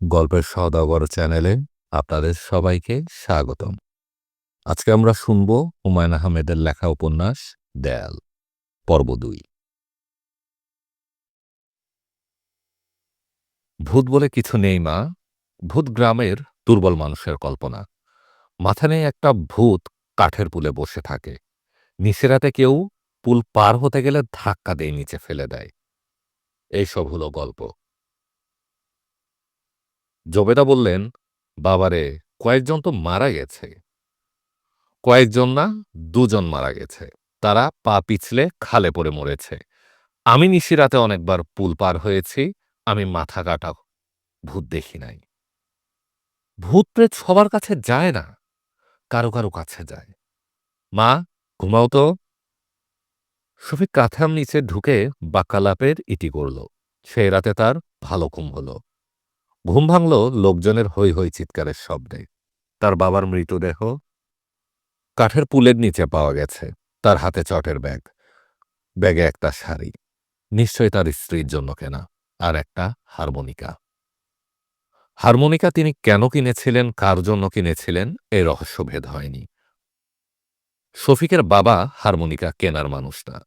গল্পের সদাগর চ্যানেলে আপনাদের সবাইকে স্বাগতম। আজকে আমরা শুনব হুমায়ুন আহমেদের লেখা উপন্যাস দেয়াল, পর্ব দুই। ভূত বলে কিছু নেই মা, ভূত গ্রামের দুর্বল মানুষের কল্পনা। মাথা নেই একটা ভূত কাঠের পুলে বসে থাকে। নিচেরাতে কেউ পুল পার হতে গেলে ধাক্কা দিয়ে নিচে ফেলে দেয়। এইসব হলো গল্প। জবেদা বললেন, বাবারে, কয়েকজন তো মারা গেছে। কয়েকজন না, দুজন মারা গেছে। তারা পা পিছলে খালে পড়ে মরেছে। আমি নিশিরাতে অনেকবার পুল পার হয়েছি, আমি মাথা কাটা ভূত দেখি নাই। ভূত প্রেত সবার কাছে যায় না, কারও কারও কাছে যায়। মা, ঘুমাও তো। শফিক কাথাম নিচে ঢুকে বাক্কালাপের ইতি করল। সেই রাতে তার ভালো ঘুম হলো। ঘুম ভাঙল লোকজনের হৈ হৈ চিৎকারের শব্দে। তার বাবার মৃতদেহ কাঠের পুলের নিচে পাওয়া গেছে, তার হাতে চটের ব্যাগ। ব্যাগে একটা শাড়ি। নিশ্চয় তার স্ত্রীর জন্য কেনা, আর একটা হারমোনিকা। হারমোনিকা তিনি কেন কিনেছিলেন, কার জন্য কিনেছিলেন এই রহস্যভেদ হয়নি। শফিকের বাবা হারমোনিকা কেনার মানুষ না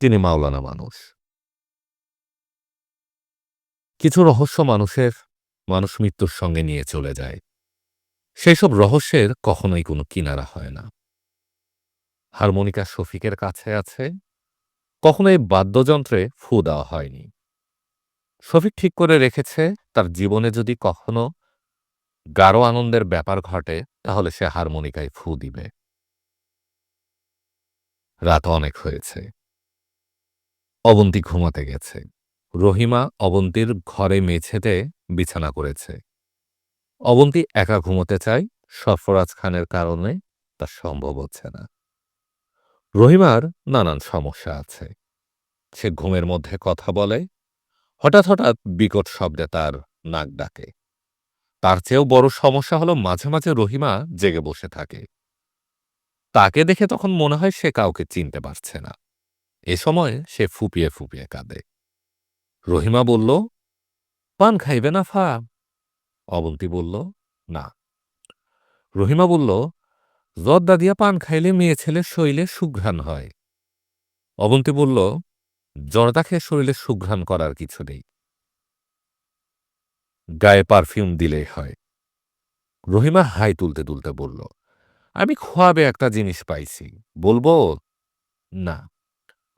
তিনি মাওলানা মানুষ। কিছু রহস্য মানুষের, মানুষ মৃত্যুর সঙ্গে নিয়ে চলে যায়। সেই সব রহস্যের কখনোই কোনো কিনারা হয় না। হারমোনিকা শফিকের কাছে আছে কখনো এই বাদ্যযন্ত্রে ফু দেওয়া হয়নি। শফিক ঠিক করে রেখেছে, তার জীবনে যদি কখনো গাঢ় আনন্দের ব্যাপার ঘটে, তাহলে সে হারমোনিকায় ফু দিবে। রাত অনেক হয়েছে। অবন্তী ঘুমাতে গেছে। রহিমা অবন্তীর ঘরে মেঝেতে বিছানা করেছে। অবন্তী একা ঘুমোতে চায় সরফরাজ খানের কারণে তা সম্ভব হচ্ছে না। রহিমার নানান সমস্যা আছে। সে ঘুমের মধ্যে কথা বলে, হঠাৎ হঠাৎ বিকট শব্দে তার নাক ডাকে। তার চেয়েও বড় সমস্যা হলো মাঝে মাঝে রহিমা জেগে বসে থাকে। তাকে দেখে তখন মনে হয় সে কাউকে চিনতে পারছে না। এ সময় সে ফুপিয়ে ফুপিয়ে কাঁদে। রহিমা বলল পান খাইবে না ফা? অবন্তী বলল না। রহিমা বলল জর্দা দিয়া পান খাইলে মেয়ে ছেলের শরীরে সুঘ্রাণ হয়। অবন্তী বলল জর্দা খেয়ে শরীরে সুঘ্রাণ করার কিছু নেই। গায়ে পারফিউম দিলেই হয়। রহিমা হাই তুলতে তুলতে বলল আমি খোয়াবে একটা জিনিস পাইছি। বলব? না।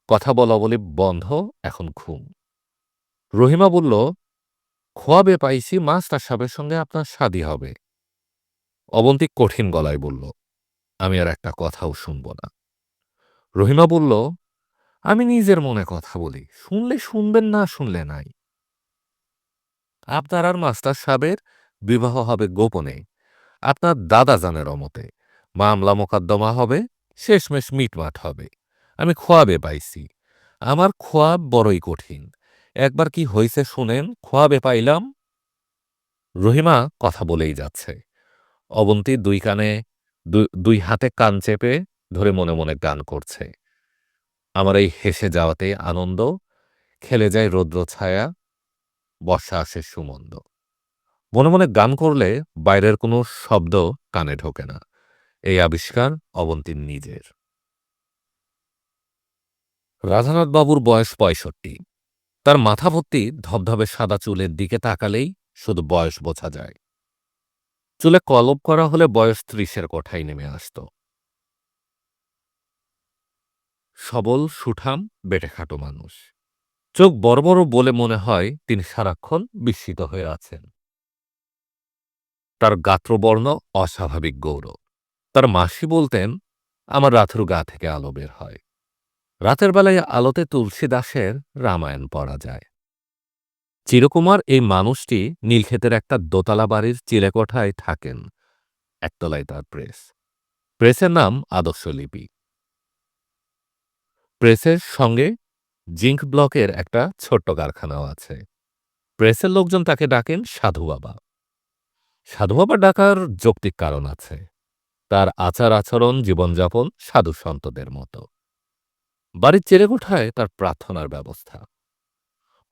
কথা বলা বলে বন্ধ এখন ঘুম। রহিমা বলল, খোয়াবে পাইছি মাস্টার সাহেবের সঙ্গে আপনার শাদি হবে। অবন্তিক কঠিন গলায় বলল, আমি আর একটা কথাও শুনব না। রহিমা বলল, আমি নিজের মনে কথা বলি, শুনলে শুনবেন না শুনলে নাই। আপনার আর মাস্টার সাহেবের বিবাহ হবে গোপনে, আপনার দাদা জানের অমতে, মামলা মোকদ্দমা হবে, শেষমেশ মিটমাট হবে। আমি খোয়াবে পাইছি, আমার খোয়াব বড়ই কঠিন। একবার কি হইছে শুনেন, খোয়াবে পাইলাম। রহিমা কথা বলেই যাচ্ছে। অবন্তী দুই কানে দুই হাতে কান চেপে ধরে মনে মনে গান করছে। আমার এই হেসে যাওয়াতে আনন্দ, খেলে যায় রৌদ্র ছায়া, বর্ষা আসে সুমন্দ। মনে মনে গান করলে বাইরের কোনো শব্দ কানে ঢোকে না। এই আবিষ্কার অবন্তীর নিজের। রাধানাথ বাবুর বয়স পঁয়ষট্টি। তার মাথা ভর্তি ধবধবে সাদা চুলের দিকে তাকালেই শুধু বয়স বোঝা যায়। চুলে কলব করা হলে বয়স ত্রিশের কোঠায় নেমে আসত। সবল, সুঠাম, বেটেখাটো মানুষ। চোখ বড় বড় বলে মনে হয় তিনি সারাক্ষণ বিস্মিত হয়ে আছেন। তার গাত্রবর্ণ অস্বাভাবিক গৌরব। তার মাসি বলতেন, আমার রাথুর গা থেকে আলো বের হয়। রাতের বেলায় আলোতে তুলসী দাসের রামায়ণ পড়া যায়। চিরকুমার এই মানুষটি নীলক্ষেতের একটা দোতলা বাড়ির চিলেকোঠায় থাকেন, একতলায় তার প্রেস। প্রেসের নাম আদর্শ লিপি। প্রেসের সঙ্গে জিঙ্ক ব্লকের একটা ছোট্ট কারখানাও আছে। প্রেসের লোকজন তাকে ডাকেন সাধু বাবা। সাধু বাবা ডাকার যৌক্তিক কারণ আছে। তার আচার আচরণ জীবনযাপন সাধু সন্তদের মতো। বাড়ির চেরেকোঠায় তার প্রার্থনার ব্যবস্থা।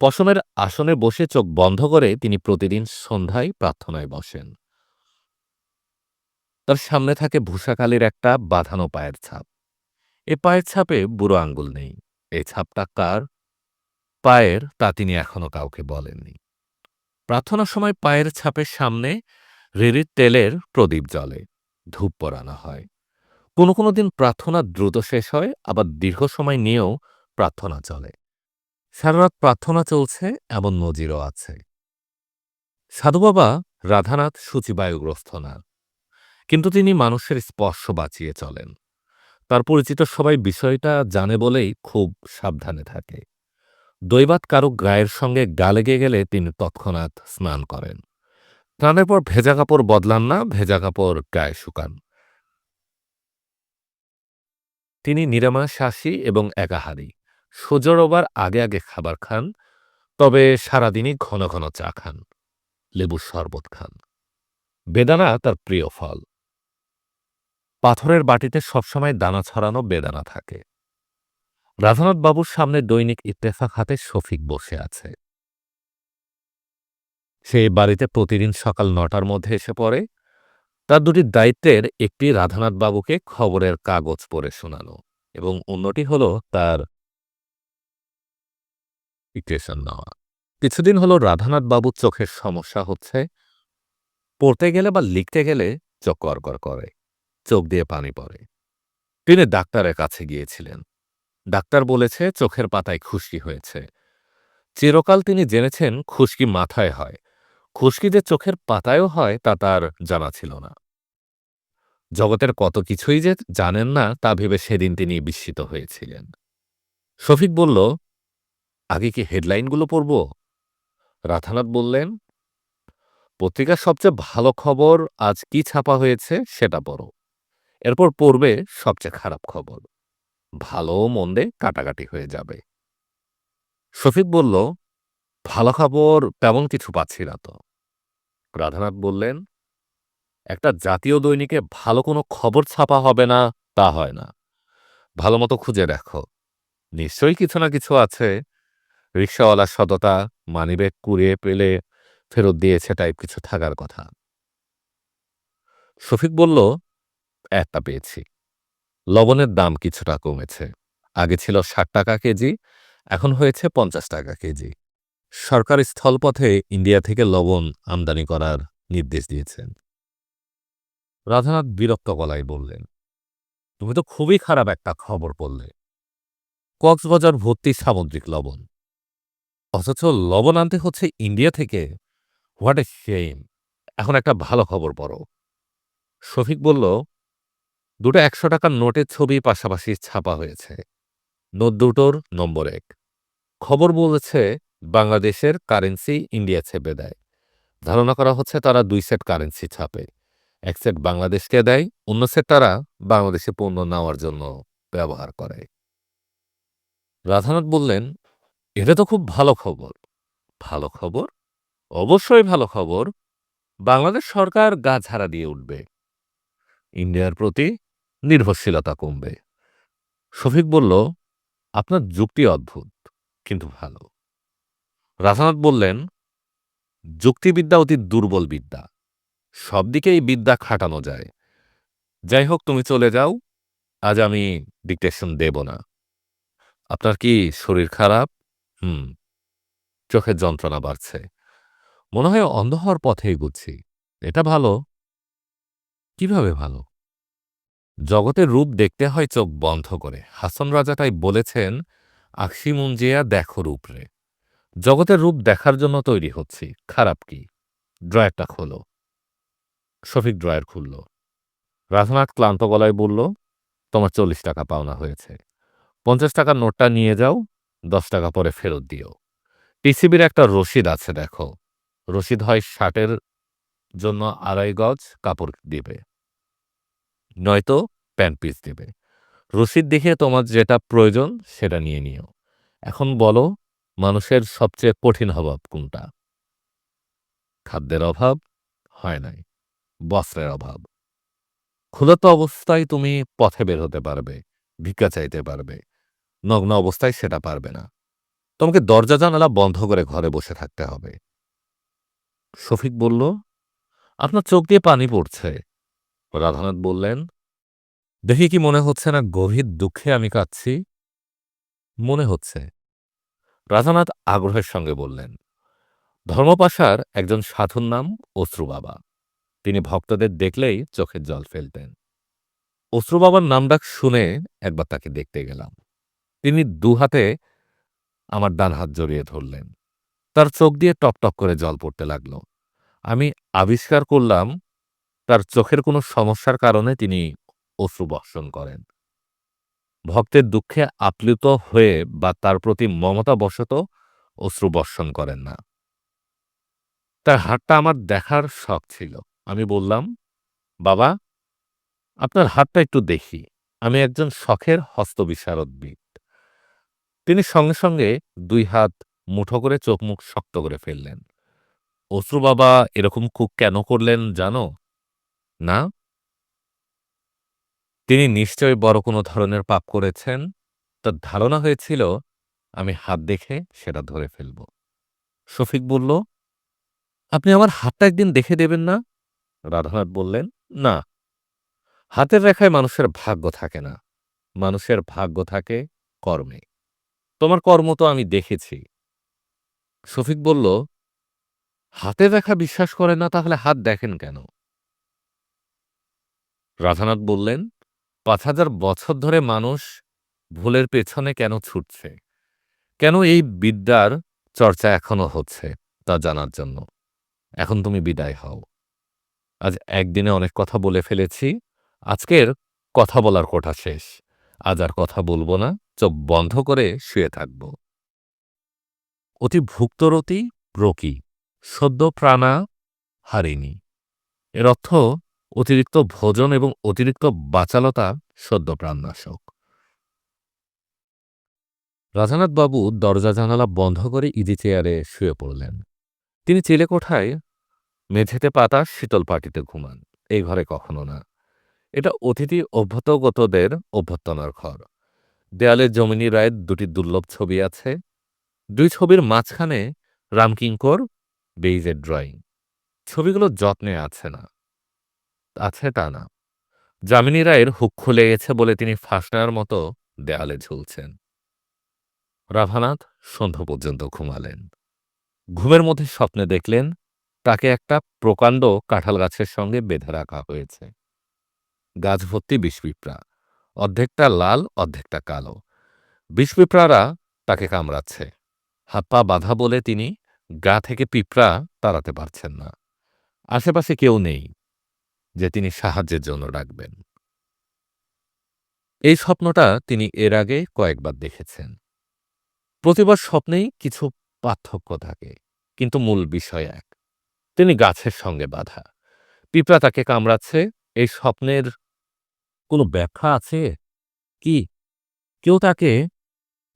পশমের আসনে বসে চোখ বন্ধ করে তিনি প্রতিদিন সন্ধ্যায় প্রার্থনায় বসেন। তার সামনে থাকে ভূষাকালীর একটা বাঁধানো পায়ের ছাপ। এ পায়ের ছাপে বুড়ো আঙ্গুল নেই। এই ছাপটা কার? পায়ের তা তিনি এখনও কাউকে বলেননি। প্রার্থনার সময় পায়ের ছাপের সামনে রেড়ির তেলের প্রদীপ জ্বলে। ধূপ পরানো হয়। কোনো কোনো দিন প্রার্থনা দ্রুত শেষ হয়, আবার দীর্ঘ সময় নিয়েও প্রার্থনা চলে। সারারাত প্রার্থনা চলছে, এমন নজিরও আছে। সাধুবাবা রাধানাথ সূচিবায়ুগ্রস্ত না, কিন্তু তিনি মানুষের স্পর্শ বাঁচিয়ে চলেন। তার পরিচিত সবাই বিষয়টা জানে বলেই খুব সাবধানে থাকে। দৈবাত কারও গায়ের সঙ্গে গা লেগে গেলে তিনি তৎক্ষণাৎ স্নান করেন। স্নানের পর ভেজা কাপড় বদলান না, ভেজা কাপড় গায়ে শুকান। তিনি নিরামাশাসী এবং একাহারী। সূর্যরোবার আগে আগে খাবার খান, তবে সারাদিনই ঘন ঘন চা খান লেবুর শরবত খান। বেদানা তার প্রিয় ফল। পাথরের বাটিতে সবসময় দানা ছড়ানো বেদানা থাকে। রাধানাথ বাবুর সামনে দৈনিক ইত্তেফাক হাতে শফিক বসে আছে। সে বাড়িতে প্রতিদিন সকাল নটার মধ্যে এসে পড়ে। তার দুটি দায়িত্বের একটি রাধানাথ বাবুকে খবরের কাগজ পড়ে শোনানো এবং অন্যটি হল তার ডিকটেশন নেওয়া। কিছুদিন হলো রাধানাথ বাবুর চোখের সমস্যা হচ্ছে, পড়তে গেলে বা লিখতে গেলে চোখ করকর করে, চোখ দিয়ে পানি পড়ে। তিনি ডাক্তারের কাছে গিয়েছিলেন। ডাক্তার বলেছে, চোখের পাতায় খুশকি হয়েছে। চিরকাল তিনি জেনেছেন, খুশকি মাথায় হয়। খুশকি যে চোখের পাতায়ও হয় তা তার জানা ছিল না। জগতের কত কিছুই যে জানেন না, তা ভেবে সেদিন তিনি বিস্মিত হয়েছিলেন। শফিক বলল, আগে কি হেডলাইনগুলো পড়ব? রাধানাথ বললেন, পত্রিকার সবচেয়ে ভালো খবর আজ কি ছাপা হয়েছে সেটা পড়ো। এরপর পড়বে সবচেয়ে খারাপ খবর। ভালো মন্দে কাটাকাটি হয়ে যাবে। শফিক বলল ভালো খবর তেমন কিছু পাচ্ছি না তো। রাধানাথ বললেন, একটা জাতীয় দৈনিকে ভালো কোনো খবর ছাপা হবে না, তা হয় না। ভালো মতো খুঁজে দেখো। নিশ্চয়ই কিছু না কিছু আছে। রিক্সাওয়ালার সততা, মানিব্যাগ কুড়িয়ে পেলে ফেরত দিয়েছে টাইপ কিছু থাকার কথা। শফিক বলল, একটা পেয়েছি। লবণের দাম কিছুটা কমেছে। আগে ছিল ষাট টাকা কেজি, এখন হয়েছে পঞ্চাশ টাকা কেজি। সরকার স্থলপথে ইন্ডিয়া থেকে লবণ আমদানি করার নির্দেশ দিয়েছেন। রাধানাথ বিরক্ত গলায় বললেন, তুমি তো খুবই খারাপ একটা খবর পড়লে। কক্সবাজার ভর্তি সামুদ্রিক লবণ। অথচ লবণ আনতে হচ্ছে ইন্ডিয়া থেকে। হোয়াট এ শেম এখন একটা ভালো খবর পড়ো। শফিক বলল, দুটো একশো টাকার নোটের ছবি পাশাপাশি ছাপা হয়েছে। নোট দুটোর নম্বর এক। খবর বলেছে বাংলাদেশের কারেন্সি ইন্ডিয়া ছেপে দেয়। ধারণা করা হচ্ছে তারা দুই সেট কারেন্সি ছাপে। এক সেট বাংলাদেশকে দেয়, অন্য সেট তারা বাংলাদেশে পণ্য নেওয়ার জন্য ব্যবহার করে। রাধানাথ বললেন, এটা তো খুব ভালো খবর। ভালো খবর? অবশ্যই ভালো খবর। বাংলাদেশ সরকার গা ঝাড়া দিয়ে উঠবে। ইন্ডিয়ার প্রতি নির্ভরশীলতা কমবে। শফিক বলল, আপনার যুক্তি অদ্ভুত, কিন্তু ভালো। রাধানাথ বললেন, যুক্তিবিদ্যা অতি দুর্বল বিদ্যা। সব দিকে এই বিদ্যা খাটানো যায়। যাই হোক, তুমি চলে যাও। আজ আমি ডিকটেশন দেব না। আপনার কি শরীর খারাপ? হুম। চোখের যন্ত্রণা বাড়ছে। মনে হয় অন্ধ হওয়ার পথে এগুচ্ছি। এটা ভালো। কীভাবে ভালো? জগতের রূপ দেখতে হয় চোখ বন্ধ করে। হাসন রাজা তাই বলেছেন আকসি মুঞ্জিয়া দেখো রূপরে। জগতের রূপ দেখার জন্য তৈরি হচ্ছি। খারাপ কি? ড্রয়ারটা খোলো। শফিক ড্রয়ার খুলল। রাধানাথ ক্লান্ত গলায় বলল, তোমার চল্লিশ টাকা পাওনা হয়েছে। পঞ্চাশ টাকার নোটটা নিয়ে যাও, দশ টাকা পরে ফেরত দিও। টিসিবির একটা রসিদ আছে দেখো। রসিদ হয় শার্টের জন্য আড়াই গজ কাপড় দিবে। নয়তো প্যান্ট পিস দেবে। রসিদ দেখে তোমার যেটা প্রয়োজন সেটা নিয়ে নিও। এখন বলো মানুষের সবচেয়ে কঠিন অভাব কোনটা? খাদ্যের অভাব? হয় নাই। বস্ত্রের অভাব। ক্ষুধার্ত অবস্থায় তুমি পথে বের হতে পারবে, ভিক্ষা চাইতে পারবে, নগ্ন অবস্থায় সেটা পারবে না। তোমাকে দরজা জানালা বন্ধ করে ঘরে বসে থাকতে হবে। শফিক বলল, আপনার চোখ দিয়ে পানি পড়ছে। রাধানাথ বললেন, দেখি কি মনে হচ্ছে না গভীর দুঃখে আমি কাঁদছি? মনে হচ্ছে। রাধানাথ আগ্রহের সঙ্গে বললেন, ধর্মপাশার একজন সাধুর নাম অশ্রু বাবা। তিনি ভক্তদের দেখলেই চোখের জল ফেলতেন। অশ্রু বাবার নাম ডাক শুনে একবার তাকে দেখতে গেলাম। তিনি দুহাতে আমার ডান হাত জড়িয়ে ধরলেন। তার চোখ দিয়ে টপটপ করে জল পড়তে লাগল। আমি আবিষ্কার করলাম, তার চোখের কোনো সমস্যার কারণে তিনি অশ্রু বর্ষণ করেন। ভক্তের দুঃখে আপ্লুত হয়ে বা তার প্রতি মমতাবশত অশ্রু বর্ষণ করেন না। তার হাতটা আমার দেখার শখ ছিল। আমি বললাম, বাবা, আপনার হাতটা একটু দেখি। আমি একজন শখের হস্তবিশারদবিদ। তিনি সঙ্গে সঙ্গে দুই হাত মুঠো করে চোখ মুখ শক্ত করে ফেললেন। অশ্রু বাবা, এরকম খুব কেন করলেন জানো? না তিনি নিশ্চয়ই বড় কোনো ধরনের পাপ করেছেন। তার ধারণা হয়েছিল, আমি হাত দেখে সেটা ধরে ফেলব। শফিক বলল, আপনি আমার হাতটা একদিন দেখে দেবেন না? রাধানাথ বললেন, না। হাতের রেখায় মানুষের ভাগ্য থাকে না। মানুষের ভাগ্য থাকে কর্মে। তোমার কর্ম তো আমি দেখেছি। শফিক বলল, হাতের রেখা বিশ্বাস করেন না, তাহলে হাত দেখেন কেন? রাধানাথ বললেন পাঁচ হাজার বছর ধরে মানুষ ভুলের পেছনে কেন ছুটছে? কেন এই বিদ্যার চর্চা এখনও হচ্ছে তা জানার জন্য? এখন তুমি বিদায় হও। আজ একদিনে অনেক কথা বলে ফেলেছি, আজকের কথা বলার কোঠা শেষ। আজ আর কথা বলব না, চোখ বন্ধ করে শুয়ে থাকব। অতি ভুক্তরতি রকি সদ্য প্রাণা হারিনি এর অর্থ অতিরিক্ত ভোজন এবং অতিরিক্ত বাচালতা সদ্য প্রাণনাশক রাজানাথ বাবু দরজা জানালা বন্ধ করে ইজি চেয়ারে শুয়ে পড়লেন। তিনি চিলেকোঠায় মেঝেতে পাতা শীতল পাটিতে ঘুমান। এই ঘরে কখনো না। এটা অতিথি অভ্যতগতদের অভ্যর্থনার ঘর। দেয়ালে জমিনী রায়ের দুটি দুর্লভ ছবি আছে। দুই ছবির মাঝখানে রামকিঙ্কর বেইজের ড্রয়িং। ছবিগুলো যত্নে আছে না। আছে তা না। যামিনী রায়ের হুক খুলে গেছে বলে তিনি ফাঁসনার মতো দেয়ালে ঝুলছেন। রাভানাথ সন্ধ্যা পর্যন্ত ঘুমালেন। ঘুমের মধ্যে স্বপ্নে দেখলেন, তাকে একটা প্রকাণ্ড কাঁঠাল গাছের সঙ্গে বেঁধে রাখা হয়েছে। গাছ ভর্তি বিষপিঁপড়া, অর্ধেকটা লাল, অর্ধেকটা কালো। বিষপিঁপড়ারা তাকে কামড়াচ্ছে। হাত পা বাঁধা বলে তিনি গা থেকে পিঁপড়া তাড়াতে পারছেন না। আশেপাশে কেউ নেই। যে তিনি সাহায্যের জন্য ডাকবেন। এই স্বপ্নটা তিনি এর আগে কয়েকবার দেখেছেন। প্রতিবার স্বপ্নেই কিছু পার্থক্য থাকে, কিন্তু মূল বিষয় এক। তিনি গাছের সঙ্গে বাধা। পিঁপড়া তাকে কামড়াচ্ছে। এই স্বপ্নের কোনো ব্যাখ্যা আছে? কি? কেউ তাকে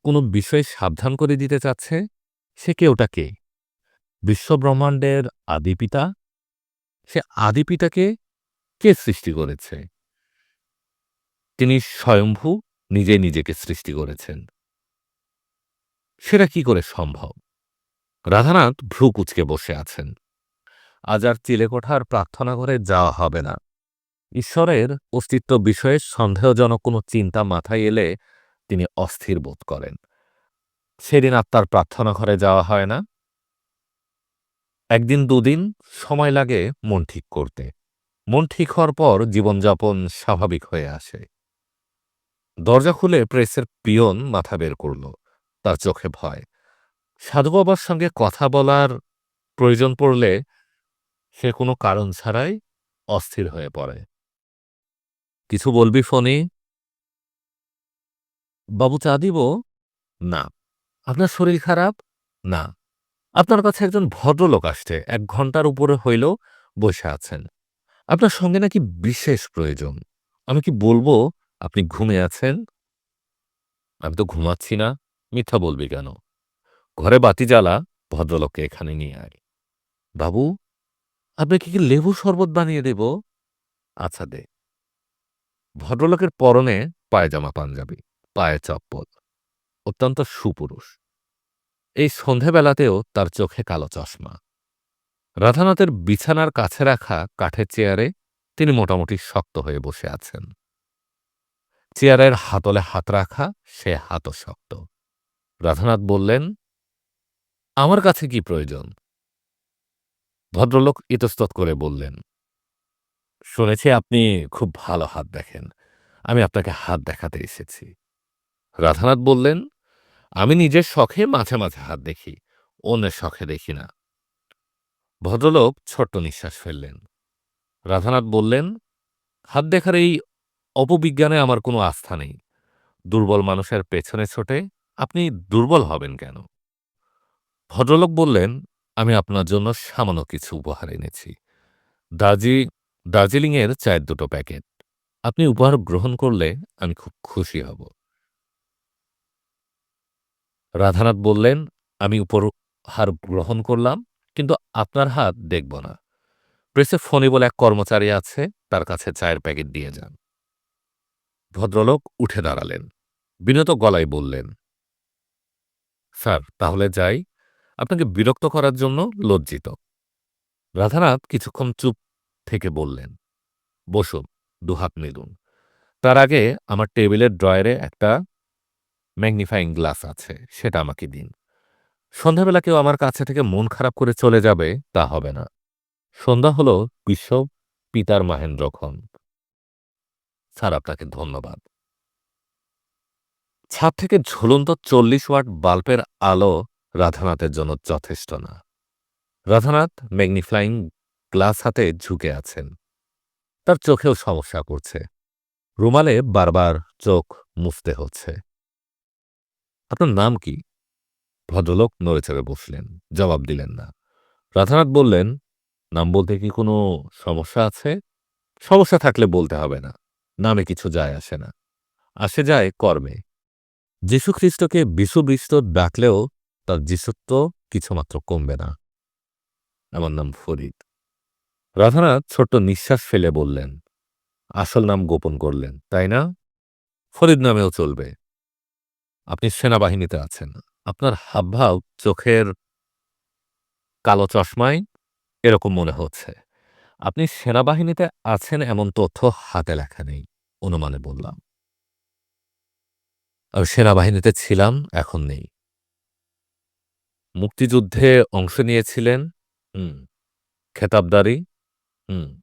কোনো বিষয়ে সাবধান করে দিতে চাচ্ছে? সে কেউটা কে? বিশ্বব্রহ্মাণ্ডের আদিপিতা সে আদিপিতাকে কে সৃষ্টি করেছে? তিনি স্বয়ম্ভু নিজে নিজেকে সৃষ্টি করেছেন। সেটা কি করে সম্ভব? রাধানাথ ভ্রু কুচকে বসে আছেন। আজ আর চিলেকোঠার প্রার্থনা করে যাওয়া হবে না। ঈশ্বরের অস্তিত্ব বিষয়ে সন্দেহজনক কোনো চিন্তা মাথায় এলে তিনি অস্থির বোধ করেন। সেদিন আত্মার প্রার্থনা ঘরে যাওয়া হয় না। একদিন দুদিন সময় লাগে মন ঠিক করতে। মন ঠিক হওয়ার পর জীবনযাপন স্বাভাবিক হয়ে আসে। দরজা খুলে প্রেসের পিয়ন মাথা বের করল, তার চোখে ভয়। সাধু বাবার সঙ্গে কথা বলার প্রয়োজন পড়লে সে কোনো কারণ ছাড়াই অস্থির হয়ে পড়ে। কিছু বলবি ফোনে বাবু চা দিব? না। আপনার শরীর খারাপ? না। আপনার কাছে একজন ভদ্রলোক আসছে, এক ঘণ্টার উপরে হইল বসে আছেন। আপনার সঙ্গে নাকি বিশেষ প্রয়োজন। আমি কি বলব, আপনি ঘুমে আছেন? আমি তো ঘুমাচ্ছি না, মিথ্যা বলবি কেন? ঘরে বাতি জ্বালা, ভদ্রলোককে এখানে নিয়ে আয়। বাবু, আপনাকে কি লেবু শরবত বানিয়ে দেব? আচ্ছা দে। ভদ্রলোকের পরনে পায়জামা পাঞ্জাবি, পায়ে চপ্পল, অত্যন্ত সুপুরুষ। এই সন্ধেবেলাতেও তার চোখে কালো চশমা। রাধানাথের বিছানার কাছে রাখা কাঠের চেয়ারে তিনি মোটামুটি শক্ত হয়ে বসে আছেন। চেয়ারের হাতলে হাত রাখা, সে হাতও শক্ত। রাধানাথ বললেন, আমার কাছে কি প্রয়োজন? ভদ্রলোক ইতস্তত করে বললেন, শুনেছি আপনি খুব ভালো হাত দেখেন। আমি আপনাকে হাত দেখাতে এসেছি। রাধানাথ বললেন, আমি নিজের শখে মাঝে মাঝে হাত দেখি, অন্যের শখে দেখি না। ভদ্রলোক ছোট্ট নিঃশ্বাস ফেললেন। রাধানাথ বললেন, হাত দেখার এই অপবিজ্ঞানে আমার কোনো আস্থা নেই। দুর্বল মানুষের পেছনে ছোটে আপনি দুর্বল হবেন কেন? ভদ্রলোক বললেন, আমি আপনার জন্য সামান্য কিছু উপহার এনেছি। দার্জি দার্জিলিংয়ের চায়ের দুটো প্যাকেট। আপনি উপহার গ্রহণ করলে আমি খুব খুশি হব। রাধানাথ বললেন, আমি উপহার গ্রহণ করলাম কিন্তু আপনার হাত দেখব না। প্রেসে ফোনে বলে এক কর্মচারী আছে, তার কাছে চায়ের প্যাকেট দিয়ে যান। ভদ্রলোক উঠে দাঁড়ালেন। বিনত গলায় বললেন, স্যার, তাহলে যাই। আপনাকে বিরক্ত করার জন্য লজ্জিত। রাধানাথ কিছুক্ষণ চুপ থেকে বললেন, বসুন, দুহাত মিলুন। তার আগে আমার টেবিলের ড্রয়ারে একটা ম্যাগনিফাইং গ্লাস আছে, সেটা আমাকে দিন। সন্ধ্যাবেলা কেউ আমার কাছে থেকে মন খারাপ করে চলে যাবে, তা হবে না। সন্ধ্যা হল বিশ্ব পিতার মাহেন্দ্রক্ষণ স্যার, আপনাকে ধন্যবাদ। ছাদ থেকে ঝুলন্ত চল্লিশ ওয়াট বাল্বের আলো রাধানাথের জন্য যথেষ্ট না। রাধানাথ ম্যাগনিফ্লাইং গ্লাস হাতে ঝুঁকে আছেন। তার চোখেও সমস্যা করছে। রুমালে বারবার চোখ মুছতে হচ্ছে। আপনার নাম কি? ভদ্রলোক নড়েচড়ে বসলেন, জবাব দিলেন না। রাধানাথ বললেন, নাম বলতে কি কোনো সমস্যা আছে? সমস্যা থাকলে বলতে হবে না, নামে কিছু যায় আসে না, আসে যায় কর্মে। যীশুখ্রিস্টকে বিশুবৃষ্ট ডাকলেও তার যিশুত্ব কিছুমাত্র কমবে না। আমার নাম ফরিদ। রাধানাথ ছোট্ট নিঃশ্বাস ফেলে বললেন, আসল নাম গোপন করলেন, তাই না? ফরিদ নামেও চলবে। আপনি সেনাবাহিনীতে আছেন। আপনার হাবভাব চোখের কালো চশমায় এরকম মনে হচ্ছে। আপনি সেনাবাহিনীতে আছেন এমন তথ্য হাতে লেখা নেই, অনুমানে বললাম। আমি সেনাবাহিনীতে ছিলাম, এখন নেই। মুক্তিযুদ্ধে অংশ নিয়েছিলেন, হুম, খেতাবদারি, হুম।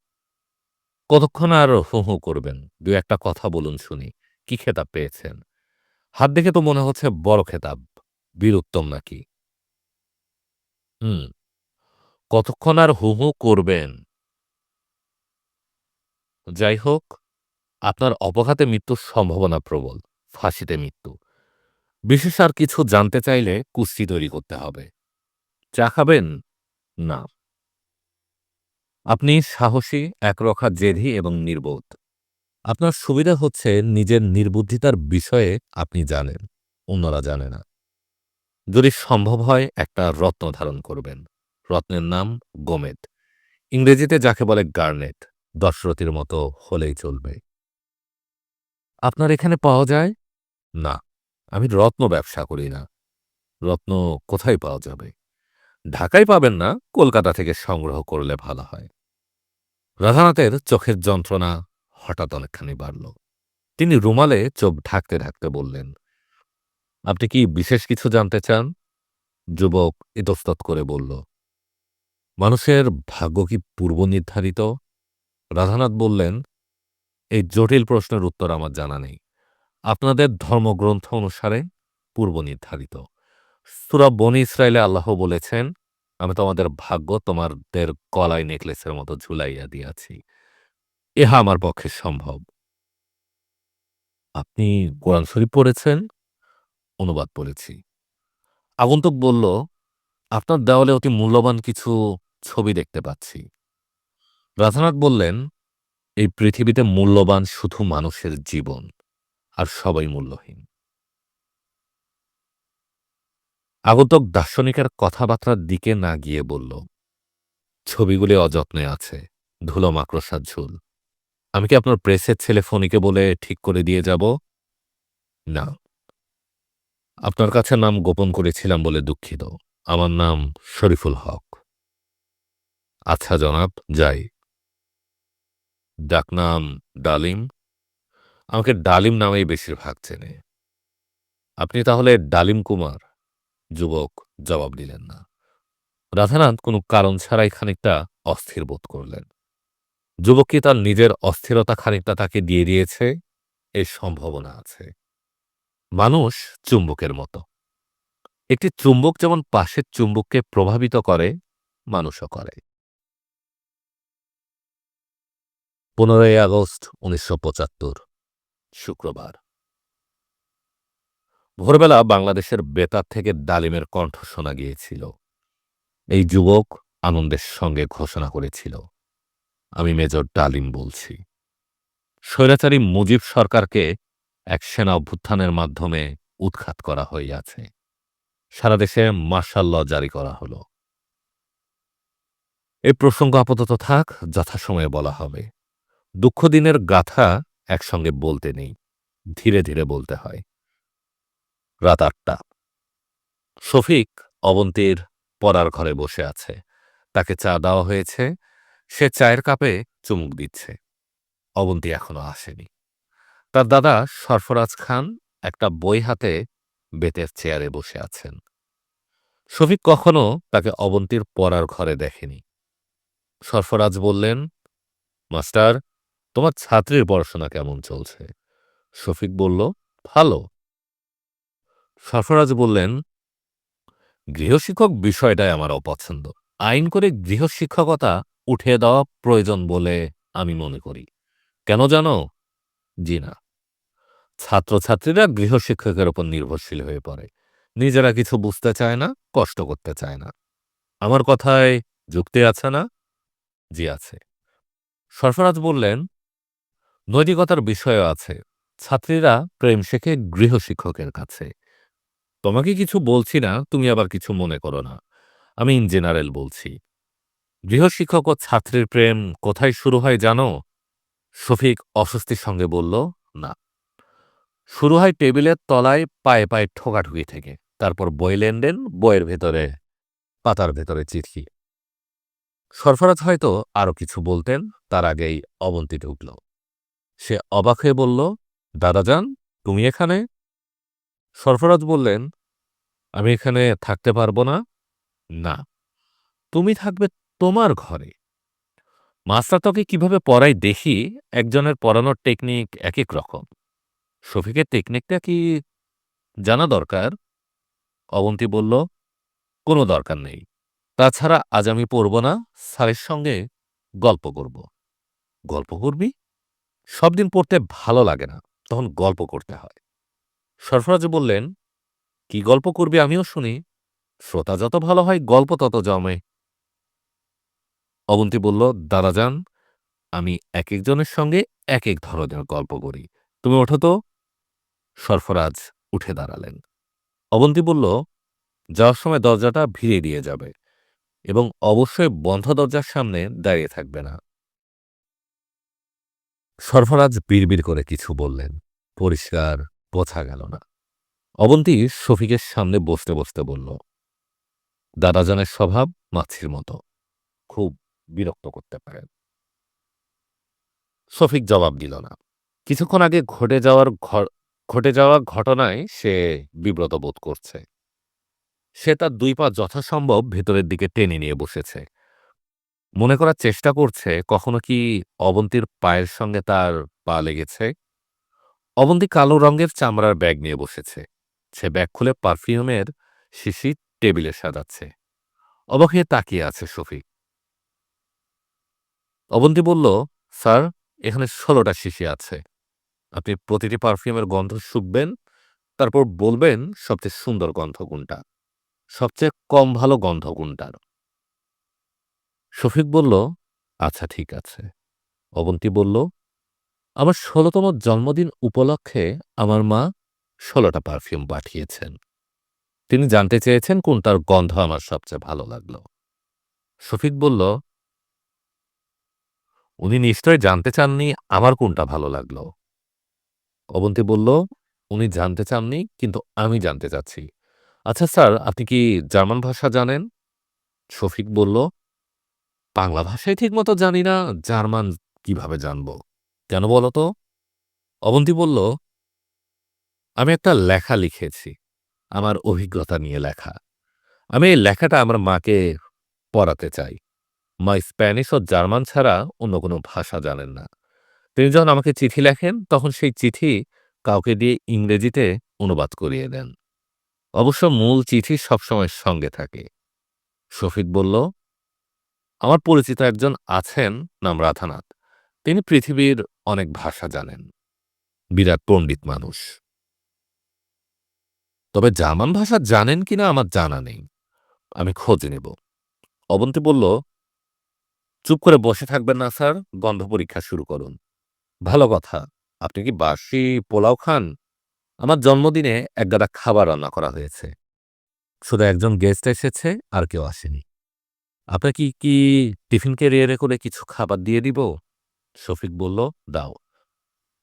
কতক্ষণ আর হু হু করবেন? দু একটা কথা বলুন শুনি, কি খেতাব পেয়েছেন? হাত দেখে তো মনে হচ্ছে বড় খেতাব। বীর উত্তম নাকি? হুম, কতক্ষণ আর হু হু করবেন? যাই হোক, আপনার অপঘাতে মৃত্যুর সম্ভাবনা প্রবল, ফাঁসিতে মৃত্যু। বিশেষ আর কিছু জানতে চাইলে কুস্তি তৈরি করতে হবে। চা খাবেন? না। আপনি সাহসী একরক্ষা জেধি এবং নির্বোধ। আপনার সুবিধা হচ্ছে নিজের নির্বুদ্ধিতার বিষয়ে আপনি জানেন, অন্যরা জানে না। যদি সম্ভব হয়, একটা রত্ন ধারণ করবেন। রত্নের নাম গোমেদ। ইংরেজিতে যাকে বলে গার্নেট, দশরথীর মতো হলেই চলবে। আপনার এখানে পাওয়া যায়? না, আমি রত্ন ব্যবসা করি না। রত্ন কোথায় পাওয়া যাবে? ঢাকায় পাবেন না, কলকাতা থেকে সংগ্রহ করলে ভালো হয়। রাধানাথের চোখের যন্ত্রণা হঠাৎ অনেকখানি বাড়ল। তিনি রুমালে চোখ ঢাকতে ঢাকতে বললেন আপনি কি বিশেষ কিছু জানতে চান? যুবক ইতস্তত করে বলল, মানুষের ভাগ্য কি পূর্ব নির্ধারিত? রাধানাথ বললেন, এই জটিল প্রশ্নের উত্তর আমার জানা নেই। আপনাদের ধর্মগ্রন্থ অনুসারে পূর্ব নির্ধারিত। সুরা বনি ইসরায়েলে আল্লাহ বলেছেন, আমি তোমাদের ভাগ্য তোমাদের কলাই নেকলেসের মতো ঝুলাইয়া দিয়াছি। ইহা আমার পক্ষে সম্ভব। আপনি কোরআন শরীফ পড়েছেন? অনুবাদ পড়েছি। আগন্তুক বলল, আপনার দেওয়ালে অতি মূল্যবান কিছু ছবি দেখতে পাচ্ছি। রাধানাথ বললেন, এই পৃথিবীতে মূল্যবান শুধু মানুষের জীবন, আর সবাই মূল্যহীন। আগন্তক দার্শনিকের কথাবার্তার দিকে না গিয়ে বলল, ছবিগুলি অযত্নে আছে, ধুলো মাকড়সার ঝুল। আমি কি আপনার প্রেসের ছেলে ফণিকে বলে ঠিক করে দিয়ে যাব? না। আপনার কাছে নাম গোপন করেছিলাম বলে দুঃখিত। আমার নাম শরীফুল হক। আচ্ছা জনাব, যাই। ডাকনাম ডালিম। আমাকে ডালিম নামেই বেশিরভাগ চেনে। আপনি তাহলে ডালিম কুমার? যুবক জবাব দিলেন না। রাধানাথ কোনো কারণ ছাড়াই খানিকটা অস্থির বোধ করলেন। যুবক কি তার নিজের অস্থিরতা খানিকটা তাকে দিয়ে দিয়েছে? এর সম্ভাবনা আছে। মানুষ চুম্বকের মতো। একটি চুম্বক যেমন পাশের চুম্বককে প্রভাবিত করে, মানুষও করে। পনেরোই আগস্ট উনিশশো পঁচাত্তর, শুক্রবার। ভোরবেলা বাংলাদেশের বেতার থেকে ডালিমের কণ্ঠ শোনা গিয়েছিল। এই যুবক আনন্দের সঙ্গে ঘোষণা করেছিল, আমি মেজর ডালিম বলছি। স্বৈরাচারী মুজিব সরকারকে এক সেনা অভ্যুত্থানের মাধ্যমে উৎখাত করা হইয়াছে। সারা দেশে মার্শাল জারি করা হল। এ প্রসঙ্গ আপাতত থাক, যথাসময়ে বলা হবে। দুঃখ দিনের গাথা একসঙ্গে বলতে নেই, ধীরে ধীরে বলতে হয়। রাত আটটা। শফিক অবন্তীর পড়ার ঘরে বসে আছে। তাকে চা দেওয়া হয়েছে। সে চায়ের কাপে চুমুক দিচ্ছে। অবন্তী এখনও আসেনি। তার দাদা সরফরাজ খান একটা বই হাতে বেতের চেয়ারে বসে আছেন। শফিক কখনো তাকে অবন্তীর পড়ার ঘরে দেখেনি। সরফরাজ বললেন, মাস্টার, তোমার ছাত্রীর পড়াশোনা কেমন চলছে? শফিক বলল, ভালো। সরফরাজ বললেন, গৃহশিক্ষক বিষয়টাই আমার অপছন্দ। আইন করে গৃহশিক্ষকতা উঠে দেওয়া প্রয়োজন বলে আমি মনে করি। কেন জানো জি না। ছাত্রছাত্রীরা গৃহশিক্ষকের ওপর নির্ভরশীল হয়ে পড়ে। নিজেরা কিছু বুঝতে চায় না, কষ্ট করতে চায় না। আমার কথায় যুক্তি আছে না? জি আছে। সরফরাজ বললেন, নৈতিকতার বিষয়ও আছে। ছাত্রীরা প্রেম শেখে গৃহশিক্ষকের কাছে। তোমাকে কিছু বলছি না, তুমি আবার কিছু মনে করো না। আমি ইন বলছি। গৃহশিক্ষক ও ছাত্রীর প্রেম কোথায় শুরু হয় জানো? শফিক অস্বস্তির সঙ্গে বলল, না। শুরু হয় টেবিলের তলায় পায়ে পায়ে ঠোকাঠুকি থেকে। তারপর বই লেনদেন, বইয়ের ভেতরে, পাতার ভেতরে চিঠি। সরফরাজ হয়তো আরও কিছু বলতেন, তার আগেই অবন্তি ঢুকল সে অবাক হয়ে বলল, দাদাজান, তুমি এখানে? সরফরাজ বললেন, আমি এখানে থাকতে পারব না? না। তুমি থাকবে তোমার ঘরে। মাস্টার তোকে কীভাবে পড়াই দেখি, একজনের পড়ানোর টেকনিক এক এক রকম। শফিকের টেকনিকটা কি জানা দরকার? অবন্তী বলল, কোনো দরকার নেই। তাছাড়া আজ আমি পড়ব না, স্যারের সঙ্গে গল্প করব। গল্প করবি? সব দিন পড়তে ভালো লাগে না, তখন গল্প করতে হয়। সরফরাজ বললেন, কি গল্প করবি আমিও শুনি। শ্রোতা যত ভালো হয় গল্প তত জমে। অবন্তী বলল দাদাজান আমি এক একজনের সঙ্গে এক এক ধরনের গল্প করি। তুমি ওঠো তো? সরফরাজ উঠে দাঁড়ালেন। অবন্তী বলল, যাওয়ার সময় দরজাটা ভিড়ে দিয়ে যাবে এবং অবশ্যই বন্ধ দরজার সামনে দাঁড়িয়ে থাকবে না। সরফরাজ বিড়বিড় করে কিছু বললেন, পরিষ্কার বোঝা গেল না। অবন্তী শফিকের সামনে বসতে বসতে বলল দাদাজানের স্বভাব মাছির মতো। খুব বিরক্ত করতে পারেন। শফিক জবাব দিল না। কিছুক্ষণ আগে ঘটে যাওয়ার ঘটে যাওয়া ঘটনায় সে বিব্রত বোধ করছে। সে তার দুই পা যথাসম্ভব ভেতরের দিকে টেনে নিয়ে বসেছে। মনে করার চেষ্টা করছে, কখনো কি অবন্তীর পায়ের সঙ্গে তার পা লেগেছে? অবন্তী কালো রঙের চামড়ার ব্যাগ নিয়ে বসেছে। সে ব্যাগ খুলে পারফিউমের শিশি টেবিলে সাজাচ্ছে। অবাক হয়ে তাকিয়ে আছে শফিক অবন্তী বলল, স্যার, এখানে ষোলোটা শিশি আছে। আপনি প্রতিটি পারফিউমের গন্ধ শুকবেন, তারপর বলবেন সবচেয়ে সুন্দর গন্ধ কোনটা? সবচেয়ে কম ভালো গন্ধ কোনটার? শফিক বলল আচ্ছা ঠিক আছে। অবন্তী বলল, আমার ষোলতম জন্মদিন উপলক্ষে আমার মা ষোলোটা পারফিউম পাঠিয়েছেন। তিনি জানতে চেয়েছেন কোনটার গন্ধ আমার সবচেয়ে ভালো লাগল। শফিক বলল উনি নিশ্চয় জানতে চাননি আমার কোনটা ভালো লাগল অবন্তী বলল উনি জানতে চাননি, কিন্তু আমি জানতে চাচ্ছি। আচ্ছা স্যার, আপনি কি জার্মান ভাষা জানেন? শফিক বলল, বাংলা ভাষাই ঠিকমতো জানি না, জার্মান কীভাবে জানব? কেন বলো তো? অবন্তী বলল, আমি একটা লেখা লিখেছি। আমার অভিজ্ঞতা নিয়ে লেখা। আমি এই লেখাটা আমার মাকে পড়াতে চাই। মা স্প্যানিশ ও জার্মান ছাড়া অন্য কোনো ভাষা জানেন না। তিনি যখন আমাকে চিঠি লেখেন, তখন সেই চিঠি কাউকে দিয়ে ইংরেজিতে অনুবাদ করিয়ে দেন। অবশ্য মূল চিঠি সবসময় সঙ্গে থাকে। শফিক বলল, আমার পরিচিত একজন আছেন, নাম রাধানাথ। তিনি পৃথিবীর অনেক ভাষা জানেন। বিরাট পণ্ডিত মানুষ। তবে জার্মান ভাষা জানেন কিনা আমার জানা নেই। আমি খোঁজ নেব। অবন্তী বলল, চুপ করে বসে থাকবেন না স্যার, গন্ধ পরীক্ষা শুরু করুন। ভালো কথা। আপনি কি বাসি পোলাও খান? আমার জন্মদিনে একগাদা খাবার রান্না করা হয়েছে। শুধু একজন গেস্ট এসেছে, আর কেউ আসেনি। আপনার কি কি টিফিন ক্যারিয়ারে করে কিছু খাবার দিয়ে দিব? শফিক বলল, দাও।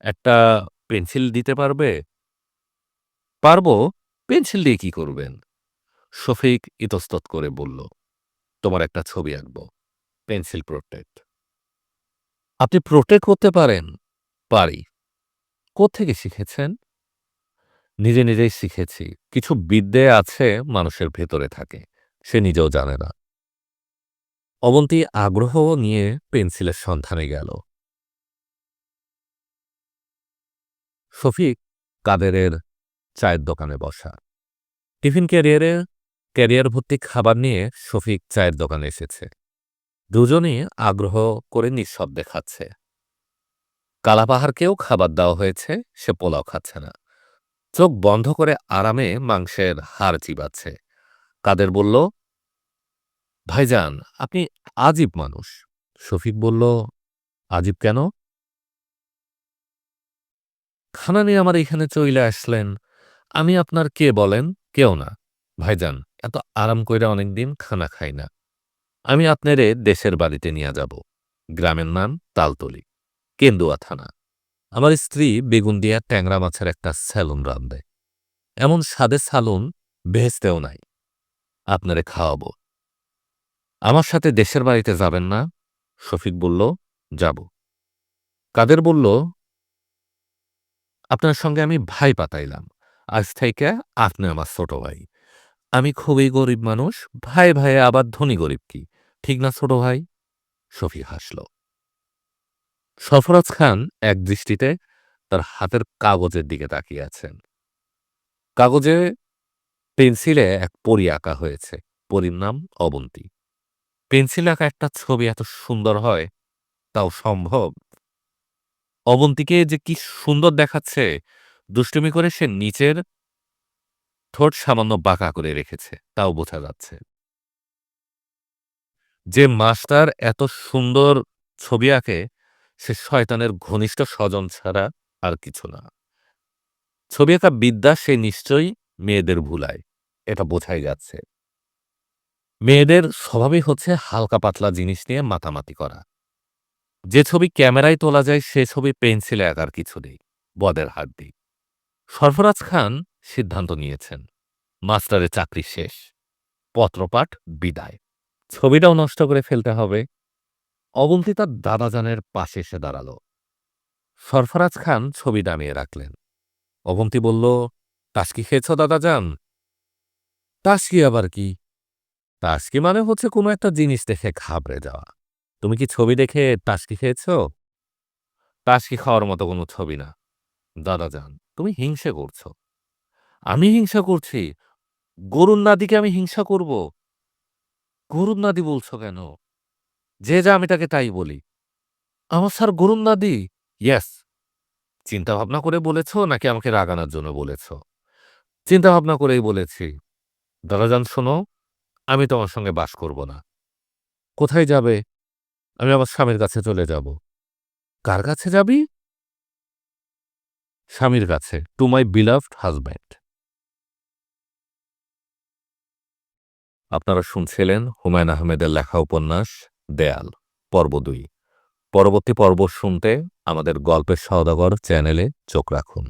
একটা পেন্সিল দিতে পারবে? পারব। পেন্সিল দিয়ে কি করবেন? শফিক ইতস্তত করে বলল, তোমার একটা ছবি আঁকব। Pencil portrait. আপনি প্রোট্রেট করতে পারেন? পারি। কোত্থেকে শিখেছেন? নিজে নিজেই শিখেছি। কিছু বিদ্যে আছে মানুষের ভেতরে থাকে। সে নিজেও জানে না। অবন্তী আগ্রহ নিয়ে পেন্সিলের সন্ধানে গেল। শফিক কাদেরের চায়ের দোকানে বসা। টিফিন ক্যারিয়ারে ক্যারিয়ার ভর্তি খাবার নিয়ে শফিক চায়ের দোকানে এসেছে। দুজনই আগ্রহ করে নিঃশব্দে খাচ্ছে। কালাপাহাড়কেও খাবার দেওয়া হয়েছে, সে পোলাও খাচ্ছে না। চোখ বন্ধ করে আরামে মাংসের হাড় চিবাচ্ছে। কাদের বলল, ভাইজান, আপনি আজীব মানুষ। শফিক বলল, আজীব কেন? খানা নিয়ে আমার এখানে চইলে আসলেন। আমি আপনার কে বলেন? কেউ না। ভাইজান, এত আরাম কইরা অনেকদিন খানা খাই না। আমি আপনারে দেশের বাড়িতে নিয়ে যাব। গ্রামের নাম তালতলি, কেন্দুয়া থানা। আমার স্ত্রী বেগুন দিয়া ট্যাংরা মাছের একটা স্যালুন রান্ধে। এমন স্বাদে সালুন বেহেস্তেও নাই। আপনারে খাওয়াব আমার সাথে দেশের বাড়িতে যাবেন না? শফিক বলল, যাব। কাদের বলল, আপনার সঙ্গে আমি ভাই পাতাইলাম। আজ থেকে আপনি আমার ছোট ভাই। আমি খুবই গরিব মানুষ, ভাই ভাইয়ে আবার ধনী গরিব কি? ঠিক না ছোট ভাই? শফিক হাসল। সফরাজ খান এক দৃষ্টিতে তার হাতের কাগজের দিকে তাকিয়ে আছেন। কাগজে পেন্সিলে এক পরী আঁকা হয়েছে। পরীর নাম অবন্তী। পেন্সিল আঁকা একটা ছবি এত সুন্দর হয়, তাও সম্ভব? অবন্তীকে যে কি সুন্দর দেখাচ্ছে, দুষ্টুমি করে সে নিচের ঠোঁট সামান্য বাঁকা করে রেখেছে, তাও বোঝা যাচ্ছে। যে মাস্টার এত সুন্দর ছবি আঁকে, সে শয়তানের ঘনিষ্ঠ স্বজন ছাড়া আর কিছু না। ছবি আঁকা বিদ্যা সে নিশ্চয়ই মেয়েদের ভুলায়, এটা বোঝাই যাচ্ছে। মেয়েদের স্বভাবই হচ্ছে হালকা পাতলা জিনিস নিয়ে মাতামাতি করা। যে ছবি ক্যামেরায় তোলা যায় সে ছবি পেন্সিলে আঁকার কিছু নেই, বদের হাড্ডি। সরফরাজ খান সিদ্ধান্ত নিয়েছেন, মাস্টারের চাকরি শেষ। পত্রপাঠ বিদায়। ছবিটাও নষ্ট করে ফেলতে হবে। অবন্তী তার দাদাজানের পাশে এসে দাঁড়াল। সরফরাজ খান ছবি নামিয়ে রাখলেন। অবন্তী বলল, টাসকি খেয়েছ দাদাজান? টাসকি আবার কি? টাসকি মানে হচ্ছে কোনো একটা জিনিস দেখে ঘাবড়ে যাওয়া। তুমি কি ছবি দেখে টাসকি খেয়েছ? টাসকি খাওয়ার মতো কোনো ছবি না। দাদাজান, তুমি হিংসে করছ। আমি হিংসা করছি? গরুর নাদিকে আমি হিংসা করব? গরুর নাদি বলছ কেন? যে যা আমি তাকে তাই বলি। আমার স্যার গরুর নাদি? ইয়েস। চিন্তা ভাবনা করে বলেছ নাকি আমাকে রাগানোর জন্য বলেছ? চিন্তা ভাবনা করেই বলেছি। দাদাজান শোনো, আমি তোমার সঙ্গে বাস করব না। কোথায় যাবে? আমি আমার স্বামীর কাছে চলে যাব। কার কাছে যাবি? স্বামীর কাছে, টু মাই বিলাভড হাজব্যান্ড। আপনারা শুনছিলেন হুমায়ুন আহমেদের লেখা উপন্যাস দেয়াল, পর্ব দুই। পরবর্তী পর্ব শুনতে আমাদের গল্পের সওদাগর চ্যানেলে চোখ রাখুন।